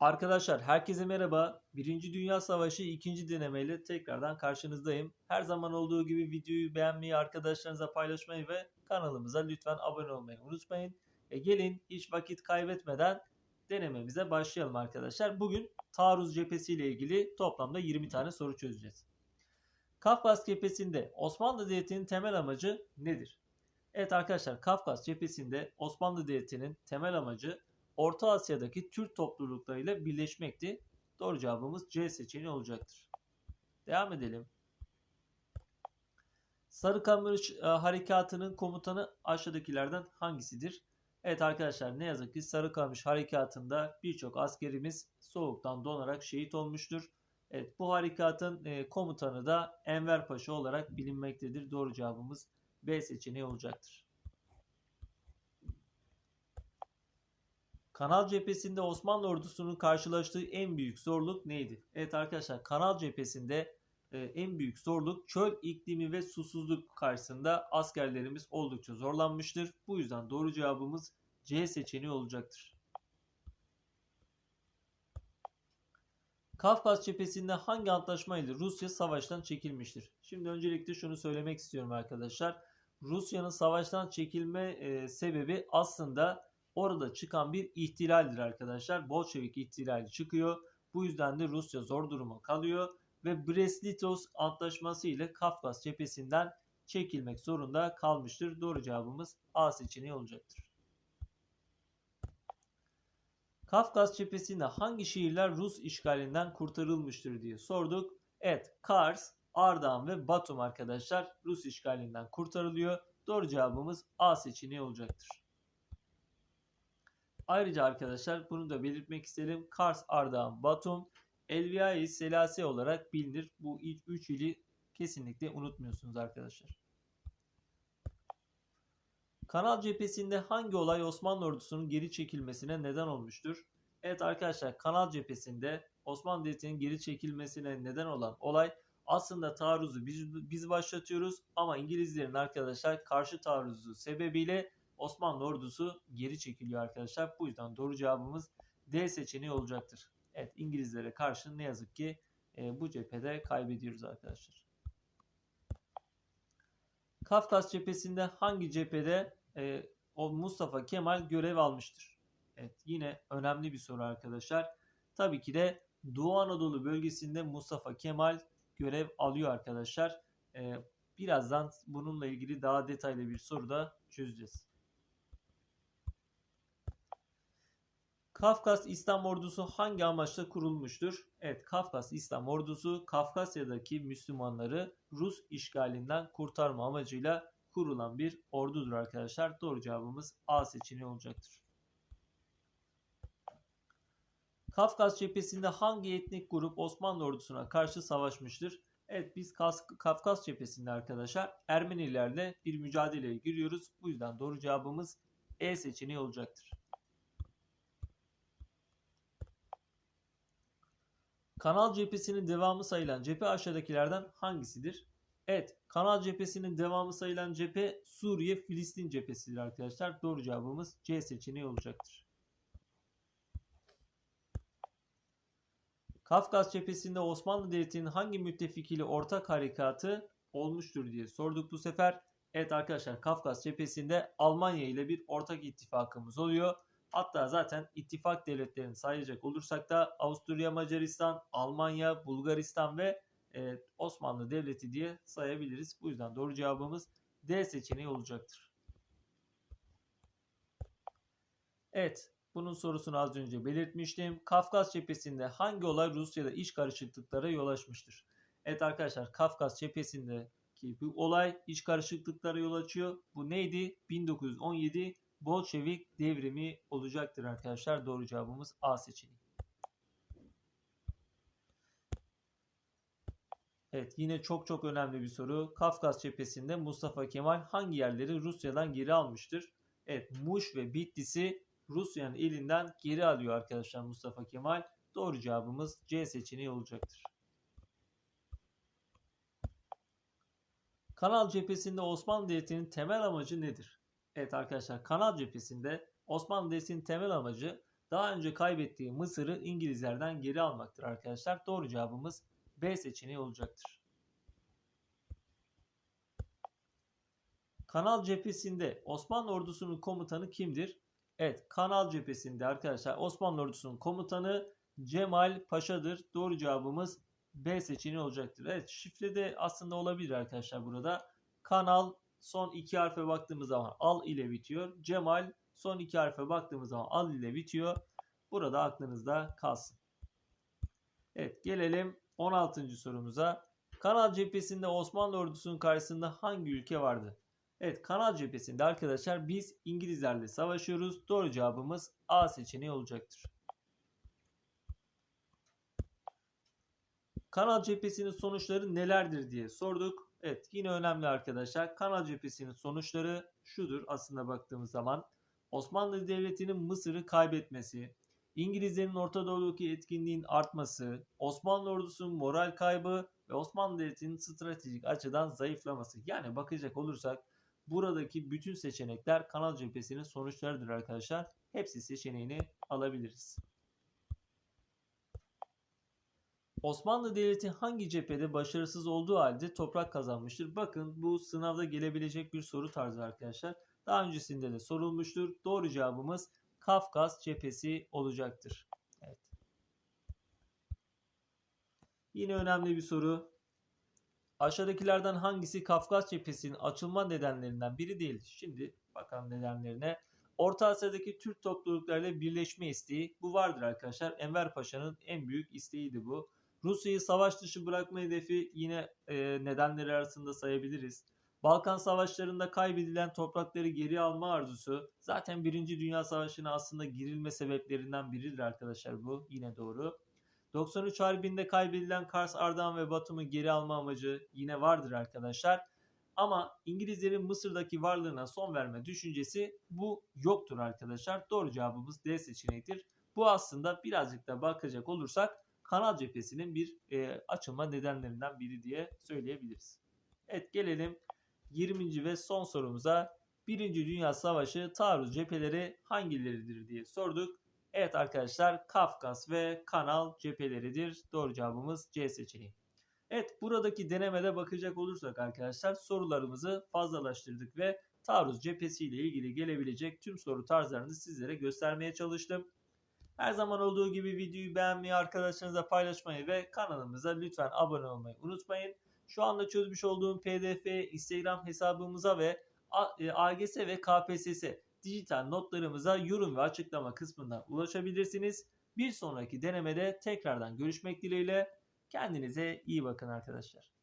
Arkadaşlar herkese merhaba. Birinci Dünya Savaşı ikinci denemeyle tekrardan karşınızdayım. Her zaman olduğu gibi videoyu beğenmeyi, arkadaşlarınıza paylaşmayı ve kanalımıza lütfen abone olmayı unutmayın. E gelin hiç vakit kaybetmeden denememize başlayalım arkadaşlar. Bugün taarruz cephesi ile ilgili toplamda 20 tane soru çözeceğiz. Kafkas cephesinde Osmanlı Devleti'nin temel amacı nedir? Evet arkadaşlar Kafkas cephesinde Osmanlı Devleti'nin temel amacı Orta Asya'daki Türk topluluklarıyla birleşmekti. Doğru cevabımız C seçeneği olacaktır. Devam edelim. Sarıkamış e, Harekatı'nın komutanı aşağıdakilerden hangisidir? Evet arkadaşlar ne yazık ki Sarıkamış Harekatı'nda birçok askerimiz soğuktan donarak şehit olmuştur. Evet bu harekatın e, komutanı da Enver Paşa olarak bilinmektedir. Doğru cevabımız B seçeneği olacaktır. Kanal cephesinde Osmanlı ordusunun karşılaştığı en büyük zorluk neydi? Evet arkadaşlar Kanal cephesinde e, en büyük zorluk çöl iklimi ve susuzluk karşısında askerlerimiz oldukça zorlanmıştır. Bu yüzden doğru cevabımız C seçeneği olacaktır. Kafkas cephesinde hangi antlaşma ile Rusya savaştan çekilmiştir? Şimdi öncelikle şunu söylemek istiyorum arkadaşlar. Rusya'nın savaştan çekilme e, sebebi aslında orada çıkan bir ihtilaldir arkadaşlar. Bolşevik ihtilali çıkıyor. Bu yüzden de Rusya zor duruma kalıyor ve Brest-Litovsk antlaşması ile Kafkas cephesinden çekilmek zorunda kalmıştır. Doğru cevabımız A seçeneği olacaktır. Kafkas cephesinde hangi şehirler Rus işgalinden kurtarılmıştır diye sorduk. Evet, Kars, Ardahan ve Batum arkadaşlar Rus işgalinden kurtarılıyor. Doğru cevabımız A seçeneği olacaktır. Ayrıca arkadaşlar bunu da belirtmek isterim. Kars, Ardahan, Batum, Elviyai Selasi olarak bilinir. Bu ilk 3 ili kesinlikle unutmuyorsunuz arkadaşlar. Kanal cephesinde hangi olay Osmanlı ordusunun geri çekilmesine neden olmuştur? Evet arkadaşlar Kanal cephesinde Osmanlı Devleti'nin geri çekilmesine neden olan olay aslında taarruzu biz, biz başlatıyoruz ama İngilizlerin arkadaşlar karşı taarruzu sebebiyle Osmanlı ordusu geri çekiliyor arkadaşlar. Bu yüzden doğru cevabımız D seçeneği olacaktır. Evet İngilizlere karşı ne yazık ki e, bu cephede kaybediyoruz arkadaşlar. Kafkas cephesinde hangi cephede e, o Mustafa Kemal görev almıştır? Evet yine önemli bir soru arkadaşlar. Tabii ki de Doğu Anadolu bölgesinde Mustafa Kemal görev alıyor arkadaşlar. E, birazdan bununla ilgili daha detaylı bir soru da çözeceğiz. Kafkas İslam Ordusu hangi amaçla kurulmuştur? Evet, Kafkas İslam Ordusu Kafkasya'daki Müslümanları Rus işgalinden kurtarma amacıyla kurulan bir ordudur arkadaşlar. Doğru cevabımız A seçeneği olacaktır. Kafkas cephesinde hangi etnik grup Osmanlı ordusuna karşı savaşmıştır? Evet biz Kafkas cephesinde arkadaşlar Ermenilerle bir mücadeleye giriyoruz. Bu yüzden doğru cevabımız E seçeneği olacaktır. Kanal cephesinin devamı sayılan cephe aşağıdakilerden hangisidir? Evet, kanal cephesinin devamı sayılan cephe Suriye-Filistin cephesidir arkadaşlar. Doğru cevabımız C seçeneği olacaktır. Kafkas cephesinde Osmanlı Devleti'nin hangi müttefikiyle ortak harekatı olmuştur diye sorduk bu sefer. Evet arkadaşlar Kafkas cephesinde Almanya ile bir ortak ittifakımız oluyor. Hatta zaten ittifak devletlerini sayacak olursak da Avusturya, Macaristan, Almanya, Bulgaristan ve e, Osmanlı Devleti diye sayabiliriz. Bu yüzden doğru cevabımız D seçeneği olacaktır. Evet, bunun sorusunu az önce belirtmiştim. Kafkas cephesinde hangi olay Rusya'da iş karışıklıklara yol açmıştır? Evet arkadaşlar Kafkas cephesindeki bu olay iç karışıklıklara yol açıyor. Bu neydi? 1917 Bolşevik devrimi olacaktır arkadaşlar. Doğru cevabımız A seçeneği. Evet yine çok çok önemli bir soru. Kafkas cephesinde Mustafa Kemal hangi yerleri Rusya'dan geri almıştır? Evet Muş ve Bitlis'i Rusya'nın elinden geri alıyor arkadaşlar Mustafa Kemal. Doğru cevabımız C seçeneği olacaktır. Kanal cephesinde Osmanlı Devleti'nin temel amacı nedir? Evet arkadaşlar Kanal cephesinde Osmanlı Devleti'nin temel amacı daha önce kaybettiği Mısır'ı İngilizlerden geri almaktır arkadaşlar. Doğru cevabımız B seçeneği olacaktır. Kanal cephesinde Osmanlı ordusunun komutanı kimdir? Evet, Kanal cephesinde arkadaşlar Osmanlı ordusunun komutanı Cemal Paşa'dır. Doğru cevabımız B seçeneği olacaktır. Evet, şifre de aslında olabilir arkadaşlar burada. Kanal son iki harfe baktığımız zaman al ile bitiyor. Cemal son iki harfe baktığımız zaman al ile bitiyor. Burada aklınızda kalsın. Evet, gelelim 16. sorumuza. Kanal cephesinde Osmanlı ordusunun karşısında hangi ülke vardı? Evet kanal cephesinde arkadaşlar biz İngilizlerle savaşıyoruz. Doğru cevabımız A seçeneği olacaktır. Kanal cephesinin sonuçları nelerdir diye sorduk. Evet yine önemli arkadaşlar. Kanal cephesinin sonuçları şudur aslında baktığımız zaman. Osmanlı Devleti'nin Mısır'ı kaybetmesi, İngilizlerin Orta Doğu'daki etkinliğin artması, Osmanlı ordusunun moral kaybı ve Osmanlı Devleti'nin stratejik açıdan zayıflaması. Yani bakacak olursak buradaki bütün seçenekler kanal cephesinin sonuçlarıdır arkadaşlar. Hepsi seçeneğini alabiliriz. Osmanlı Devleti hangi cephede başarısız olduğu halde toprak kazanmıştır? Bakın bu sınavda gelebilecek bir soru tarzı arkadaşlar. Daha öncesinde de sorulmuştur. Doğru cevabımız Kafkas cephesi olacaktır. Evet. Yine önemli bir soru. Aşağıdakilerden hangisi Kafkas cephesinin açılma nedenlerinden biri değildir? Şimdi bakalım nedenlerine. Orta Asya'daki Türk topluluklarıyla birleşme isteği bu vardır arkadaşlar. Enver Paşa'nın en büyük isteğiydi bu. Rusya'yı savaş dışı bırakma hedefi yine e, nedenleri arasında sayabiliriz. Balkan savaşlarında kaybedilen toprakları geri alma arzusu zaten 1. Dünya Savaşı'na aslında girilme sebeplerinden biridir arkadaşlar bu. Yine doğru. 93 Harbi'nde kaybedilen Kars, Ardahan ve Batum'u geri alma amacı yine vardır arkadaşlar. Ama İngilizlerin Mısır'daki varlığına son verme düşüncesi bu yoktur arkadaşlar. Doğru cevabımız D seçeneğidir. Bu aslında birazcık da bakacak olursak kanal cephesinin bir e, açılma nedenlerinden biri diye söyleyebiliriz. Evet gelelim 20. ve son sorumuza. Birinci Dünya Savaşı taarruz cepheleri hangileridir diye sorduk. Evet arkadaşlar Kafkas ve Kanal cepheleridir. Doğru cevabımız C seçeneği. Evet buradaki denemede bakacak olursak arkadaşlar sorularımızı fazlalaştırdık ve taarruz cephesiyle ilgili gelebilecek tüm soru tarzlarını sizlere göstermeye çalıştım. Her zaman olduğu gibi videoyu beğenmeyi, arkadaşlarınızla paylaşmayı ve kanalımıza lütfen abone olmayı unutmayın. Şu anda çözmüş olduğum pdf Instagram hesabımıza ve AGS e, ve KPSS dijital notlarımıza yorum ve açıklama kısmından ulaşabilirsiniz. Bir sonraki denemede tekrardan görüşmek dileğiyle. Kendinize iyi bakın arkadaşlar.